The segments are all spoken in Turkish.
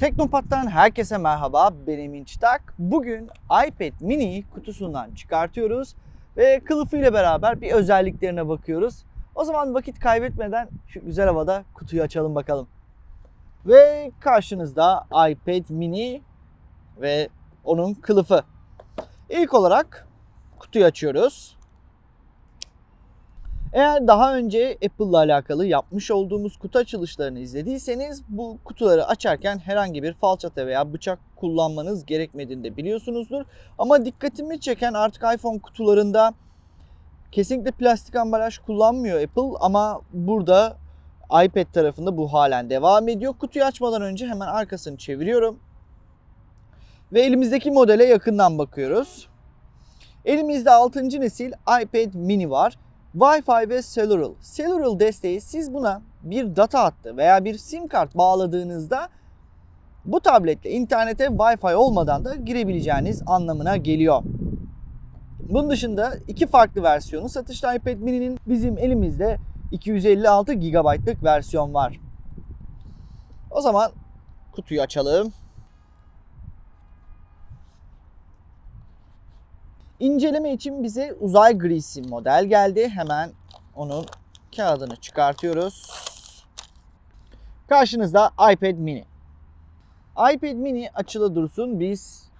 Teknopat'tan herkese merhaba. Ben Emin Çıtak. Bugün iPad mini kutusundan çıkartıyoruz ve kılıfıyla beraber bir özelliklerine bakıyoruz. O zaman vakit kaybetmeden şu güzel havada kutuyu açalım bakalım. Ve karşınızda iPad mini ve onun kılıfı. İlk olarak kutuyu açıyoruz. Eğer daha önce Apple ile alakalı yapmış olduğumuz kutu açılışlarını izlediyseniz bu kutuları açarken herhangi bir falçata veya bıçak kullanmanız gerekmediğini de biliyorsunuzdur. Ama dikkatimi çeken artık iPhone kutularında kesinlikle plastik ambalaj kullanmıyor Apple ama burada iPad tarafında bu halen devam ediyor. Kutuyu açmadan önce hemen arkasını çeviriyorum. Ve elimizdeki modele yakından bakıyoruz. Elimizde 6. nesil iPad mini var. Wi-Fi ve Cellular. Cellular desteği siz buna bir data hattı veya bir sim kart bağladığınızda bu tabletle internete Wi-Fi olmadan da girebileceğiniz anlamına geliyor. Bunun dışında iki farklı versiyonu satışta iPad mini'nin bizim elimizde 256 GB'lık versiyon var. O zaman kutuyu açalım. İnceleme için bize uzay grisi model geldi. Hemen onun kağıdını çıkartıyoruz. Karşınızda iPad mini. iPad mini açılı dursun. Biz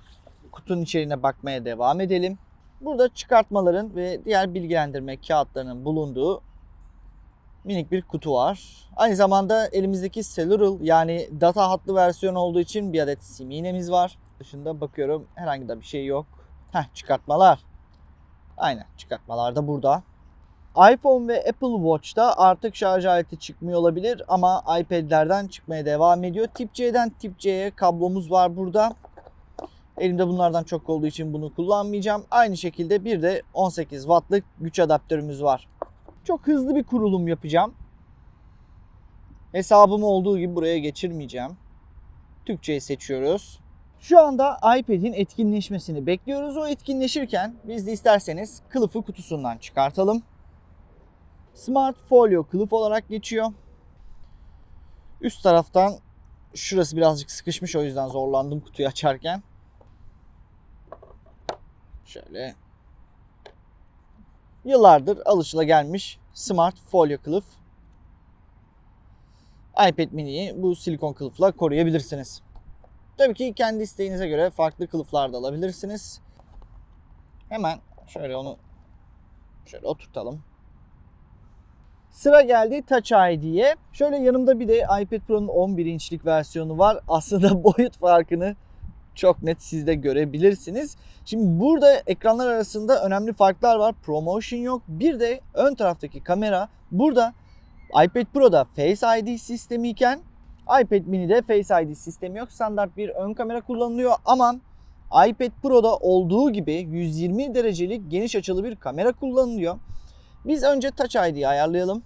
kutunun içeriğine bakmaya devam edelim. Burada çıkartmaların ve diğer bilgilendirme kağıtlarının bulunduğu minik bir kutu var. Aynı zamanda elimizdeki Cellular yani data hatlı versiyon olduğu için bir adet sim iğnemiz var. Dışında bakıyorum herhangi de bir şey yok. Heh çıkartmalar. Aynen çıkartmalar da burada. iPhone ve Apple Watch'ta artık şarj aleti çıkmıyor olabilir ama iPad'lerden çıkmaya devam ediyor. Tip C'den Tip C'ye kablomuz var burada. Elimde bunlardan çok olduğu için bunu kullanmayacağım. Aynı şekilde bir de 18 wattlık güç adaptörümüz var. Çok hızlı bir kurulum yapacağım. Hesabımı olduğu gibi buraya geçirmeyeceğim. Türkçeyi seçiyoruz. Şu anda iPad'in etkinleşmesini bekliyoruz. O etkinleşirken biz de isterseniz kılıfı kutusundan çıkartalım. Smart Folio kılıf olarak geçiyor. Üst taraftan şurası birazcık sıkışmış o yüzden zorlandım kutuyu açarken. Şöyle yıllardır alışılagelmiş Smart Folio kılıf. iPad mini'yi bu silikon kılıfla koruyabilirsiniz. Tabii ki kendi isteğinize göre farklı kılıflar da alabilirsiniz. Hemen şöyle onu şöyle oturtalım. Sıra geldi Touch ID'ye. Şöyle yanımda bir de iPad Pro'nun 11 inçlik versiyonu var. Aslında boyut farkını çok net siz de görebilirsiniz. Şimdi burada ekranlar arasında önemli farklar var. ProMotion yok. Bir de ön taraftaki kamera burada iPad Pro'da Face ID sistemi iken iPad mini'de Face ID sistemi yok. Standart bir ön kamera kullanılıyor ama iPad Pro'da olduğu gibi 120 derecelik geniş açılı bir kamera kullanılıyor. Biz önce Touch ID'yi ayarlayalım.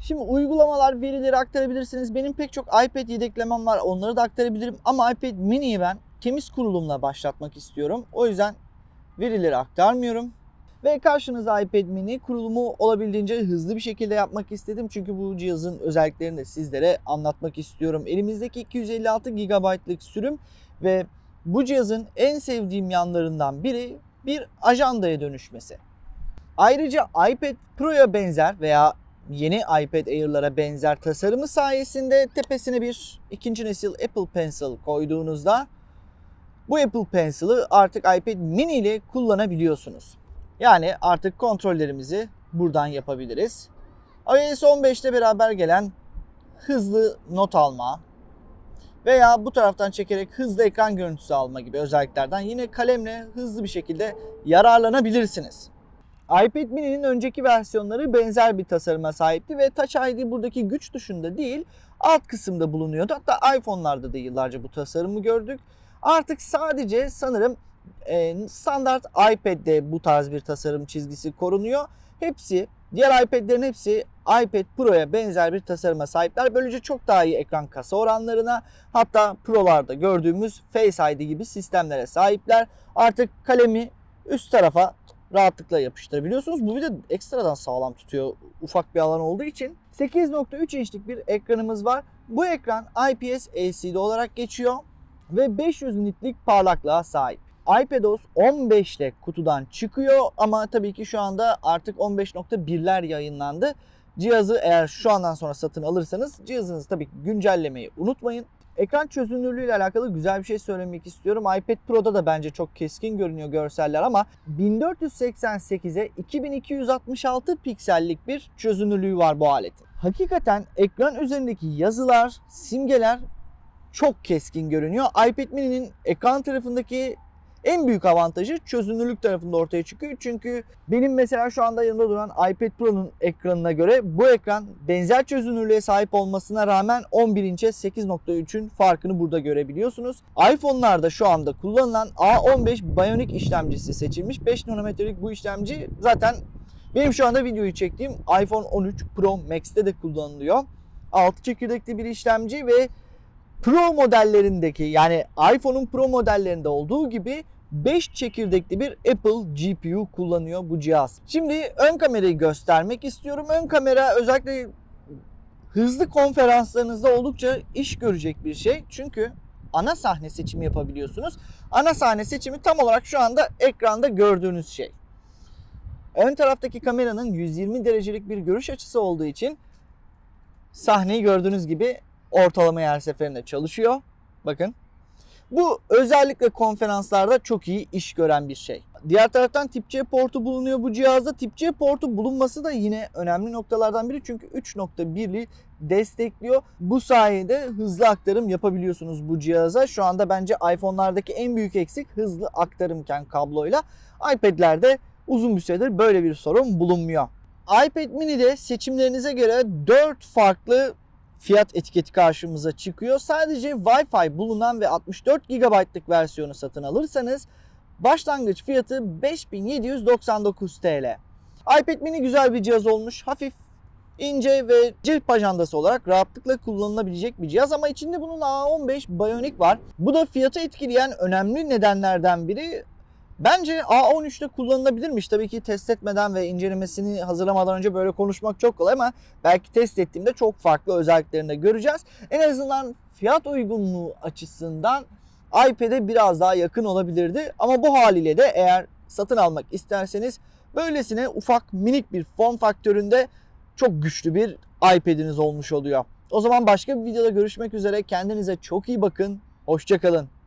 Şimdi uygulamalar, verileri aktarabilirsiniz. Benim pek çok iPad yedeklemem var. Onları da aktarabilirim. Ama iPad mini'yi ben temiz kurulumla başlatmak istiyorum. O yüzden verileri aktarmıyorum. Ve karşınızda iPad mini kurulumu olabildiğince hızlı bir şekilde yapmak istedim. Çünkü bu cihazın özelliklerini de sizlere anlatmak istiyorum. Elimizdeki 256 GB'lık sürüm ve bu cihazın en sevdiğim yanlarından biri bir ajandaya dönüşmesi. Ayrıca iPad Pro'ya benzer veya yeni iPad Air'lara benzer tasarımı sayesinde tepesine bir ikinci nesil Apple Pencil koyduğunuzda bu Apple Pencil'ı artık iPad mini ile kullanabiliyorsunuz. Yani artık kontrollerimizi buradan yapabiliriz. iOS 15'te beraber gelen hızlı not alma veya bu taraftan çekerek hızlı ekran görüntüsü alma gibi özelliklerden yine kalemle hızlı bir şekilde yararlanabilirsiniz. iPad mini'nin önceki versiyonları benzer bir tasarıma sahipti ve Touch ID buradaki güç tuşunda değil alt kısımda bulunuyordu. Hatta iPhone'larda da yıllarca bu tasarımı gördük. Artık sadece sanırım e, standart iPad'de bu tarz bir tasarım çizgisi korunuyor. Hepsi diğer iPad'lerin hepsi iPad Pro'ya benzer bir tasarıma sahipler. Böylece çok daha iyi ekran kasa oranlarına hatta Pro'larda gördüğümüz Face ID gibi sistemlere sahipler. Artık kalemi üst tarafa rahatlıkla yapıştırabiliyorsunuz. Bu bir de ekstradan sağlam tutuyor ufak bir alan olduğu için. 8.3 inçlik bir ekranımız var. Bu ekran IPS LCD olarak geçiyor ve 500 nitlik parlaklığa sahip. iPadOS 15 ile kutudan çıkıyor ama tabii ki şu anda artık 15.1'ler yayınlandı. Cihazı eğer şu andan sonra satın alırsanız cihazınızı tabii ki güncellemeyi unutmayın. Ekran çözünürlüğü ile alakalı güzel bir şey söylemek istiyorum. iPad Pro'da da bence çok keskin görünüyor görseller ama 1488'e 2266 piksellik bir çözünürlüğü var bu aletin. Hakikaten ekran üzerindeki yazılar, simgeler çok keskin görünüyor. iPad mini'nin ekran tarafındaki en büyük avantajı çözünürlük tarafında ortaya çıkıyor. Çünkü benim mesela şu anda yanımda duran iPad Pro'nun ekranına göre bu ekran benzer çözünürlüğe sahip olmasına rağmen 11 inçe 8.3'ün farkını burada görebiliyorsunuz. iPhone'larda şu anda kullanılan A15 Bionic işlemcisi seçilmiş. 5 nanometrelik bu işlemci zaten benim şu anda videoyu çektiğim iPhone 13 Pro Max'te de kullanılıyor. 6 çekirdekli bir işlemci ve Pro modellerindeki yani iPhone'un Pro modellerinde olduğu gibi 5 çekirdekli bir Apple GPU kullanıyor bu cihaz. Şimdi ön kamerayı göstermek istiyorum. Ön kamera özellikle hızlı konferanslarınızda oldukça iş görecek bir şey. Çünkü ana sahne seçimi yapabiliyorsunuz. Ana sahne seçimi tam olarak şu anda ekranda gördüğünüz şey. Ön taraftaki kameranın 120 derecelik bir görüş açısı olduğu için sahneyi gördüğünüz gibi ortalama her seferinde çalışıyor. Bakın. Bu özellikle konferanslarda çok iyi iş gören bir şey. Diğer taraftan tip C portu bulunuyor bu cihazda. Tip C portu bulunması da yine önemli noktalardan biri çünkü 3.1'li destekliyor. Bu sayede hızlı aktarım yapabiliyorsunuz bu cihaza. Şu anda bence iPhone'lardaki en büyük eksik hızlı aktarımken kabloyla. iPad'lerde uzun bir süredir böyle bir sorun bulunmuyor. iPad mini'de seçimlerinize göre 4 farklı fiyat etiketi karşımıza çıkıyor. Sadece Wi-Fi bulunan ve 64 GB'lık versiyonu satın alırsanız başlangıç fiyatı 5799 TL. iPad mini güzel bir cihaz olmuş. Hafif ince ve cep ajandası olarak rahatlıkla kullanılabilecek bir cihaz ama içinde bunun A15 Bionic var. Bu da fiyatı etkileyen önemli nedenlerden biri. Bence A13'te kullanılabilirmiş. Tabii ki test etmeden ve incelemesini hazırlamadan önce böyle konuşmak çok kolay ama belki test ettiğimde çok farklı özelliklerini de göreceğiz. En azından fiyat uygunluğu açısından iPad'e biraz daha yakın olabilirdi. Ama bu haliyle de eğer satın almak isterseniz böylesine ufak minik bir form faktöründe çok güçlü bir iPad'iniz olmuş oluyor. O zaman başka bir videoda görüşmek üzere. Kendinize çok iyi bakın. Hoşçakalın.